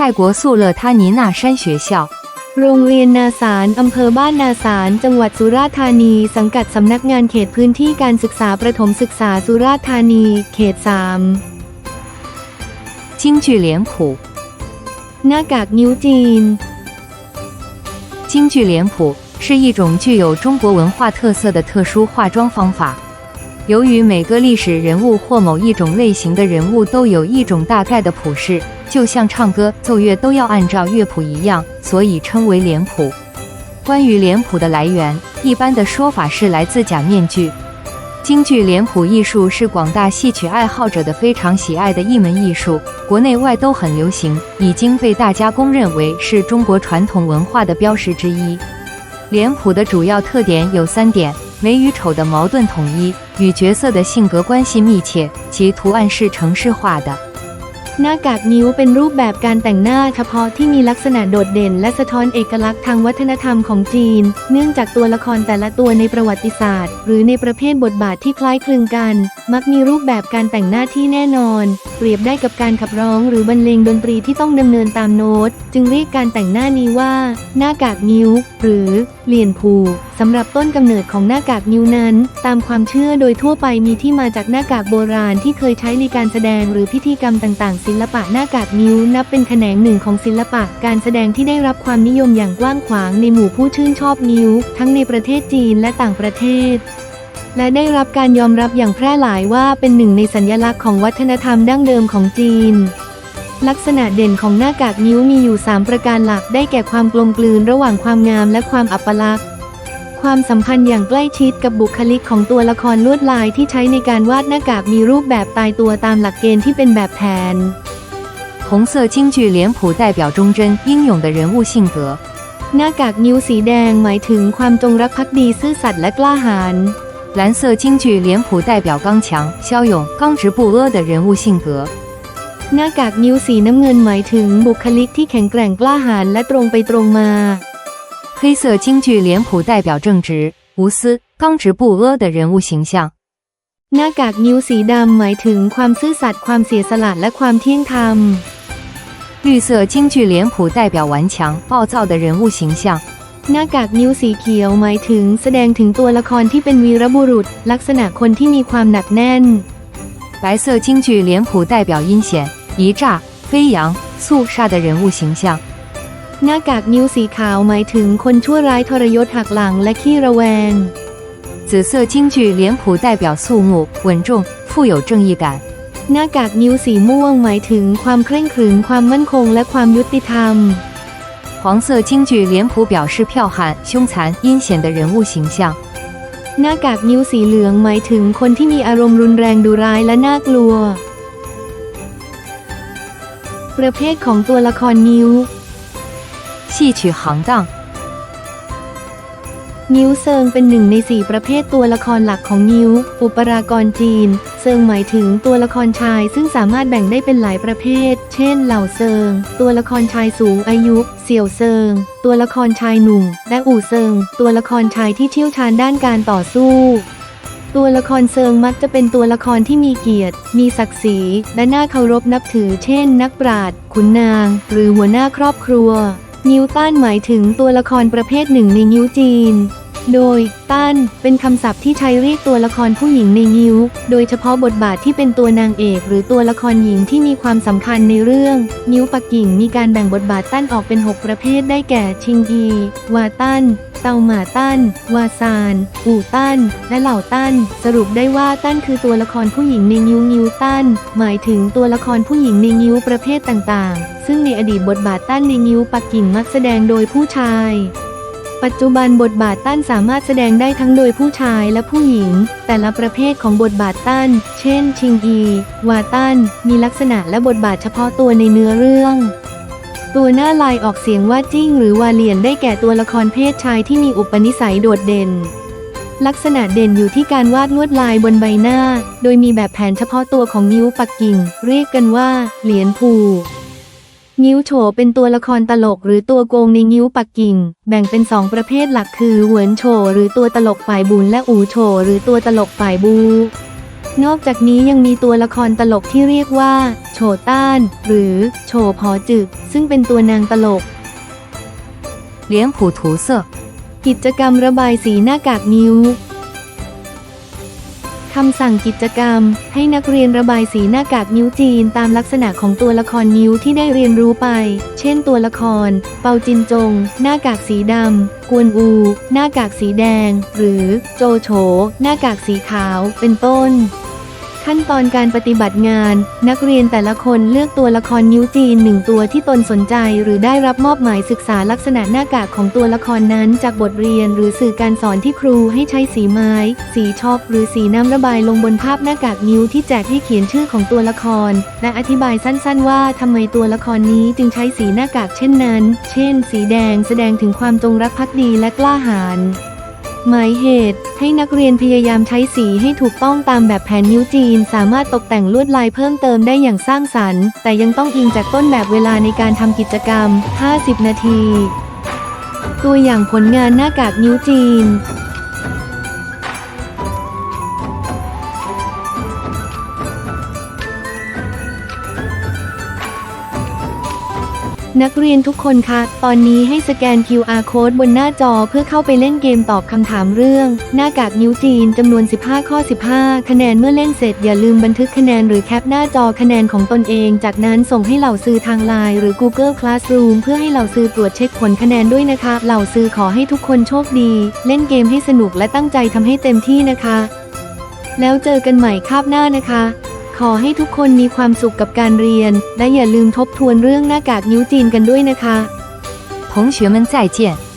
泰国素勒他尼纳山学校。 โรงเรียนนาสารอำเภอบ้านนาสาร จังหวัดสุราษฎร์ธานี สังกัดสำนักงานเขตพื้นที่การศึกษาประถมศึกษาสุราษฎร์ธานี เขต 京剧脸谱， 3 หน้ากากนิ้วจีน 京剧脸谱是一种具有中国文化特色的特殊化妆方法。 由于每个历史人物或某一种类型的人物都有一种大概的谱式，就像唱歌、奏乐都要按照乐谱一样，所以称为脸谱。关于脸谱的来源，一般的说法是来自假面具。京剧脸谱艺术是广大戏曲爱好者的非常喜爱的一门艺术，国内外都很流行，已经被大家公认为是中国传统文化的标识之一。脸谱的主要特点有三点：美与丑的矛盾统一，与角色的性格关系密切，其图案是程式化的。 หน้ากากนิ้วเป็นรูปแบบการแต่งหน้าเฉพาะที่มีลักษณะโดดเด่น และสะท้อนเอกลักษณ์ทางวัฒนธรรมของจีน เนื่องจากตัวละครแต่ละตัวในประวัติศาสตร์ หรือในประเภทบทบาทที่คล้ายคลึงกัน มักมีรูปแบบการแต่งหน้าที่แน่นอน เปรียบได้กับการขับร้องหรือบรรเลงดนตรีที่ต้องดำเนินตามโน้ต จึงเรียกการแต่งหน้านี้ว่า หน้ากากนิ้ว หรือเหรียญผู สำหรับต้นกำเนิดของหน้ากากนิ้วนั้น ตามความเชื่อโดยทั่วไปมีที่มาจากหน้ากากโบราณที่เคยใช้ในการแสดงหรือพิธีกรรมต่างๆ ศิลปะหน้ากากนิ้วนับเป็นแขนงหนึ่งของศิลปะ การแสดงที่ได้รับความนิยมอย่างกว้างขวางในหมู่ผู้ชื่นชอบนิ้ว ทั้งในประเทศจีนและต่างประเทศและได้รับการยอมรับอย่างแพร่หลายว่าเป็นหนึ่งในสัญลักษณ์ของวัฒนธรรมดั้งเดิมของจีน ลักษณะเด่นของหน้ากากนิ้วมีอยู่ 3 ประการหลักได้แก่ความกลมกลืนระหว่างความงามและความอัปลักษณ์ ความสัมพันธ์อย่างใกล้ชิดกับบุคลิกของตัวละครลวดลายที่ใช้ในการวาดหน้ากากมีรูปแบบตายตัวตามหลักเกณฑ์ที่เป็นแบบแผน 红色京剧脸谱代表忠贞英勇的人物性格， หน้ากากนิ้วสีแดงหมายถึงความจงรักภักดีซื่อสัตย์และกล้าหาญ 蓝色京剧脸谱代表刚强骁勇刚直不阿的人物性格。 หน้ากากนิ้วสีน้ำเงินหมายถึงบุคลิกที่แข็งแกร่งกล้าหาญและตรงไปตรงมา 黑色京剧脸谱代表正直、无私、刚直不阿的人物形象。 หน้ากากนิ้วสีดำหมายถึงความซื่อสัตย์ความเสียสละและความเที่ยงธรรม 绿色京剧脸谱代表顽强、暴躁的人物形象。 หน้ากากนิ้วสีเขียวหมายถึงแสดงถึงตัวละครที่เป็นวีรบุรุษ ลักษณะคนที่มีความหนักแน่น 白色京剧脸谱代表阴险、一诈、飞扬、肃杀的人物形象。 หน้ากากนิ้วสีขาวหมายถึงคนชั่วร้ายทรยศหักหลังและขี้ระแวง 紫色京剧脸谱代表肃穆、稳重、富有正义感。 หน้ากากนิ้วสีม่วงหมายถึงความเคร่งขรึมความมั่นคงและความยุติธรรม 黄色京剧脸谱表示剽悍、凶残、阴险的人物形象。 หน้ากากนิ้วสีเหลืองหมายถึงคนที่มีอารมณ์รุนแรงดุร้ายและน่ากลัว ประเภทของตัวละครนิ้ว 戏曲行当， นิ้วเซิงเป็นหนึ่งในสี่ประเภทตัวละครหลักของนิ้ว อุปรากรจีน เซิงหมายถึงตัวละครชายซึ่งสามารถแบ่งได้เป็นหลายประเภท เช่น เหล่าเซิง ตัวละครชายสูงอายุ เสี่ยวเซิง ตัวละครชายหนุ่ม และอู่เซิง ตัวละครชายที่เชี่ยวชาญด้านการต่อสู้ ตัวละครเซิงมักจะเป็นตัวละครที่มีเกียรติ มีศักดิ์ศรี และน่าเคารพนับถือ เช่น นักปราชญ์ขุนนาง หรือหัวหน้าครอบครัว นิวตันหมายถึงตัวละครประเภทหนึ่งในนิ้วจีน โดยตันเป็นคำศัพท์ที่ใช้เรียกตัวละครผู้หญิงในนิ้ว โดยเฉพาะบทบาทที่เป็นตัวนางเอก หรือตัวละครหญิงที่มีความสำคัญในเรื่อง นิ้วปักกิ่งมีการแบ่งบทบาทต้นออกเป็น 6 ประเภทได้แก่ ชิงอีวาตัน เตาหมาต้น วาซาน อู่ต้น และเหล่าต้น สรุปได้ว่าต้นคือตัวละครผู้หญิงในนิ้วนิ้วต้น หมายถึงตัวละครผู้หญิงในนิ้วประเภทต่างๆ ซึ่งในอดีตบทบาทต้นในนิ้วปักกิ่งมักแสดงโดยผู้ชายปัจจุบันบทบาทต้นสามารถแสดงได้ทั้งโดยผู้ชายและผู้หญิง แต่ละประเภทของบทบาทต้น เช่น ชิงอี วาต้น มีลักษณะและบทบาทเฉพาะตัวในเนื้อเรื่อง ตัวหน้าลายออกเสียงว่าจิ้งหรือวาเลียนได้แก่ตัวละครเพศชายที่มีอุปนิสัยโดดเด่น ลักษณะเด่นอยู่ที่การวาดลวดลายบนใบหน้า โดยมีแบบแผนเฉพาะตัวของนิ้วปักกิ่ง เรียกกันว่า เหรียญผูงิ้วโฉเป็นตัวละครตลกหรือตัวโกงในงิ้วปักกิ่ง แบ่งเป็นสองประเภทหลักคือหวนโฉหรือตัวตลกฝ่ายบุญและอูโฉหรือตัวตลกฝ่ายบู นอกจากนี้ยังมีตัวละครตลกที่เรียกว่าโชต้าน หรือโชพอจึก ซึ่งเป็นตัวนางตลกเลี้ยงผูถูเซกิจกรรมระบายสีหน้ากากนิ้วคำสั่งกิจกรรม ให้นักเรียนระบายสีหน้ากากนิ้วจีนตามลักษณะของตัวละครนิ้วที่ได้เรียนรู้ไป เช่นตัวละคร เปาจินจง หน้ากากสีดำกวนอู หน้ากากสีแดง หรือ โจโฉ หน้ากากสีขาว เป็นต้น ขั้นตอนการปฏิบัติงาน นักเรียนแต่ละคนเลือกตัวละครนิ้วจีนหนึ่งตัวที่ตนสนใจ หรือได้รับมอบหมายศึกษาลักษณะหน้ากากของตัวละครนั้น จากบทเรียนหรือสื่อการสอนที่ครูให้ใช้สีไม้ สีชอกหรือสีน้ำระบายลงบนภาพหน้ากากนิ้วที่แจกให้เขียนชื่อของตัวละคร และอธิบายสั้นๆ ว่าทำไมตัวละครนี้จึงใช้สีหน้ากากเช่นนั้น เช่น สีแดงแสดงถึงความจงรักภักดีและกล้าหาญ หมายเหตุ ให้นักเรียนพยายามใช้สีให้ถูกต้องตามแบบแผนนิ้วจีน สามารถตกแต่งลวดลายเพิ่มเติมได้อย่างสร้างสรรค์ แต่ยังต้องอิงจากต้นแบบเวลาในการทำกิจกรรม 50 นาที ตัวอย่างผลงานหน้ากากนิ้วจีน นักเรียนทุกคนคะ ตอนนี้ให้สแกน QR code บนหน้าจอเพื่อเข้าไปเล่นเกมตอบคำถามเรื่อง หน้ากากนิ้วจีนจำนวน 15 ข้อ 15 คะแนนเมื่อเล่นเสร็จอย่าลืมบันทึกคะแนนหรือแคปหน้าจอคะแนนของตนเอง จากนั้นส่งให้เหล่าซื้อทางไลน์หรือ Google Classroom เพื่อให้เหล่าซื้อตรวจเช็คผลคะแนนด้วยนะคะ เหล่าซื้อขอให้ทุกคนโชคดี เล่นเกมให้สนุกและตั้งใจทำให้เต็มที่นะคะ แล้วเจอกันใหม่คาบหน้านะคะ ขอให้ทุกคนมีความสุขกับการเรียน และอย่าลืมทบทวนเรื่องหน้ากากนิ้วจีนกันด้วยนะคะ 同学们再见。